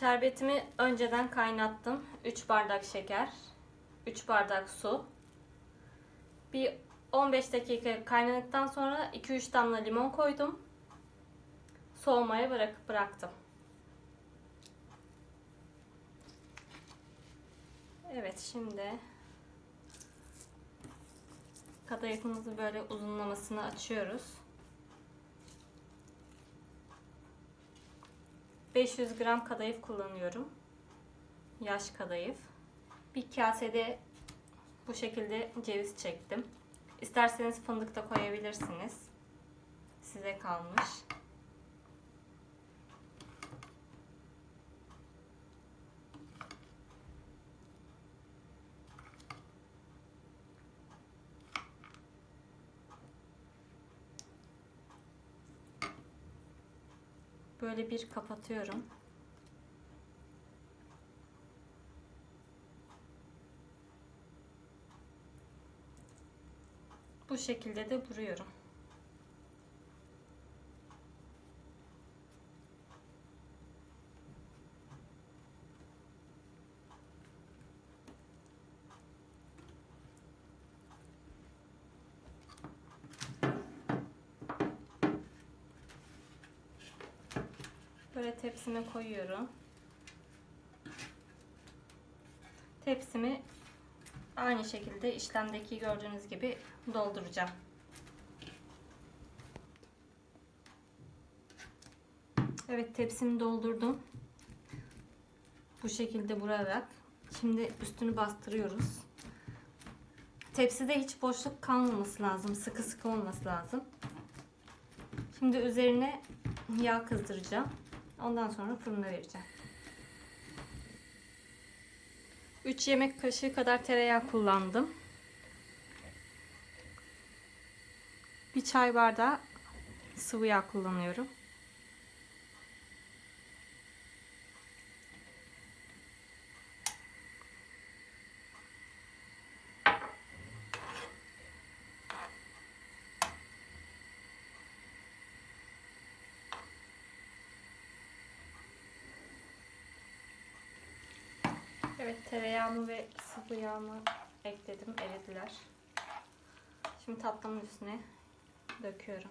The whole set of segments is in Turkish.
Şerbetimi önceden kaynattım. 3 bardak şeker, 3 bardak su. Bir 15 dakika kaynadıktan sonra 2-3 damla limon koydum. Soğumaya bırakıp bıraktım. Evet şimdi kadayıfımızı böyle uzunlamasını açıyoruz. 500 gram kadayıf kullanıyorum. Yaş kadayıf. Bir kasede bu şekilde ceviz çektim. İsterseniz fındık da koyabilirsiniz. Size kalmış. Böyle bir kapatıyorum. Bu şekilde de vuruyorum. Böyle tepsime koyuyorum. Tepsimi aynı şekilde işlemdeki gördüğünüz gibi dolduracağım. Evet tepsimi doldurdum. Bu şekilde vurarak. Şimdi üstünü bastırıyoruz. Tepside hiç boşluk kalmaması lazım. Sıkı sıkı olması lazım. Şimdi üzerine yağ kızdıracağım. Ondan sonra fırına vereceğim. 3 yemek kaşığı kadar tereyağı kullandım. Bir çay bardağı sıvı yağ kullanıyorum. Evet tereyağımı ve sıvı yağımı ekledim. Eridiler. Şimdi tatlımın üstüne döküyorum.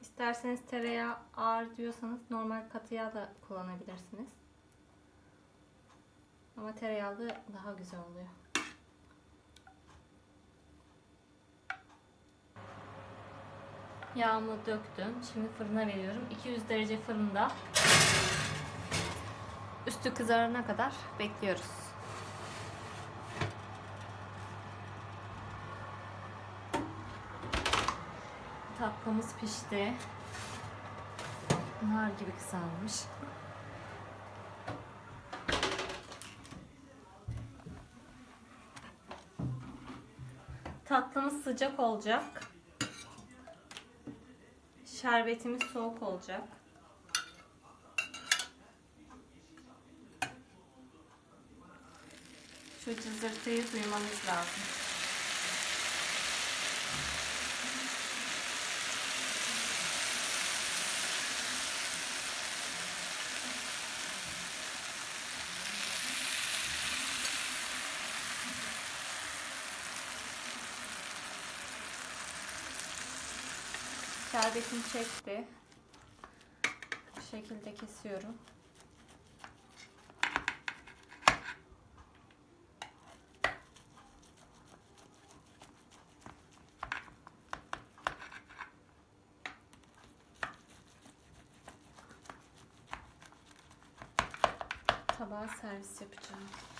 İsterseniz tereyağı ağır diyorsanız normal katı yağ da kullanabilirsiniz. Ama tereyağlı daha güzel oluyor. Yağımı döktüm. Şimdi fırına veriyorum. 200 derece fırında. Üstü kızarana kadar bekliyoruz. Tatlımız pişti. Nar gibi kızarmış. Tatlımız sıcak olacak. Şerbetimiz soğuk olacak. Şu cızırtıyı duymanız lazım. Şerbetini çekti. Bu şekilde kesiyorum. Tabağa servis yapacağım.